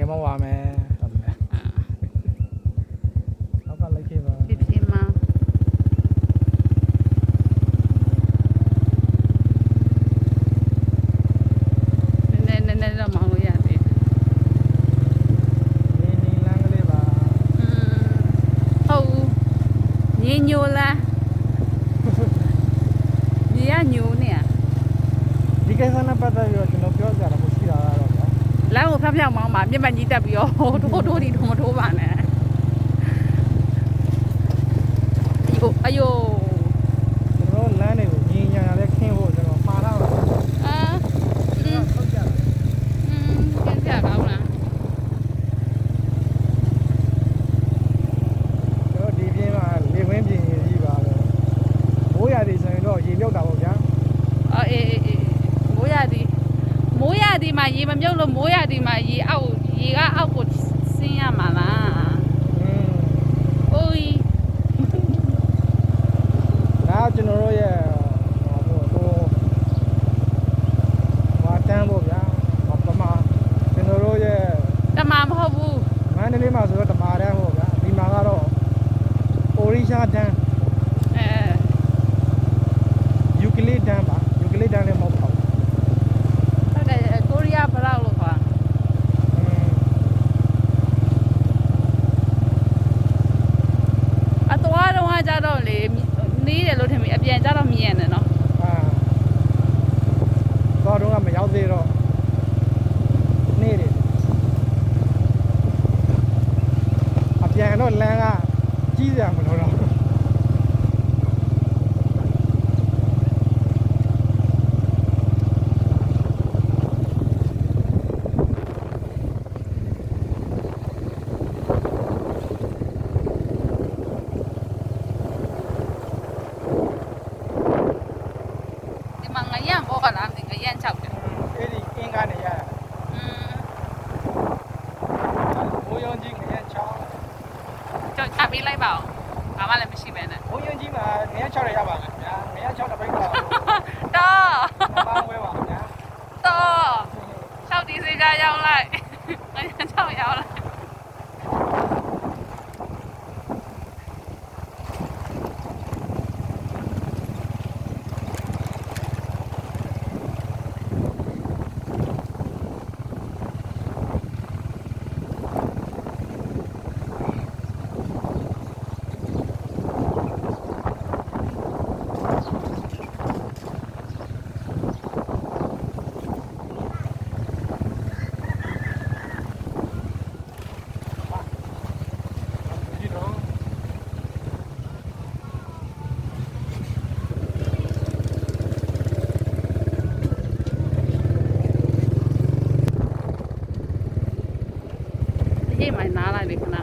ကမဝါမယ်ဟုတ်တယ်နောက်ကလိုက်ခဲ့ပါဖြစ်ဖြစ်မှနည်းနည်းနည်းနည်းတော့မောင်းလို့ရသေးတယ်နေနေလမ်းကလေးပါอืมဟုတ်ဘူးညညိုလားညရညိုနေရဒီကိစ္စနဲ့ပတ်သက်ပြီးတော့ကျွန်တော်ပြောကြတာကိုရှိတာကတော့ဗျာ လမ်းကိုဖျောက်ဖျောက်မောင်းပါမြင့်မကြီးတက်ပြီးတော့ဟိုထိုးထိုးဒီထိုးမထိုးပါနဲ့အယိုအယို မိုးရသည်မှာရေမမြုပ်လို့မိုးရသည်မှာရေအောက်ရေကအောက်ကိုဆင်းရမှာလားอืมအိုးကြီးဒါကကျွန်တော်တို့ရဲ့ဟောဟိုဟိုတန်းပေါ့ဗျာဟောပမာကျွန်တော်တို့ရဲ့တမမဟုတ်ဘူးမန္တလေးမှာဆိုတော့တမာတန်းပေါ့ဗျာဒီမှာကတော့အိုရီရှာတန်းအဲယူကလစ်တန်းပါယူကလစ်တန်းလည်းမဟုတ်ပါဘူး သွားတော့ကကြတော့လေနေတယ်လို့ထင်ပြီးအပြန်ကြတော့မြင်ရတယ်နော်အာတော့တော့ကမရောက်သေးတော့နေတယ်အပြန်တော့လမ်းကကြီးစရာမလိုတော့ ဒီမှာငရံဘောကလားငရံချောက်တယ် အဲ့ဒီအင်းကနေရတာ อืม ဘိုးယုံကြီးငရဲချောင်း ကြောက်ချပေးလိုက်ပါဦးဘာမှလည်းမရှိပဲနဲ့ဘိုးယုံကြီးမှာငရဲချောင်းရရပါမယ်ဗျာငရဲချောင်းတစ်ပိတ်တော့တော့ မပန်းဝဲပါဗျာ တော့ချောက်ဒီစေကြရောက်လိုက်ငရံချောက်ရောက်လိုက် ဒီတော့ ဒီအိမ်မှာနားလိုက်လေခဏ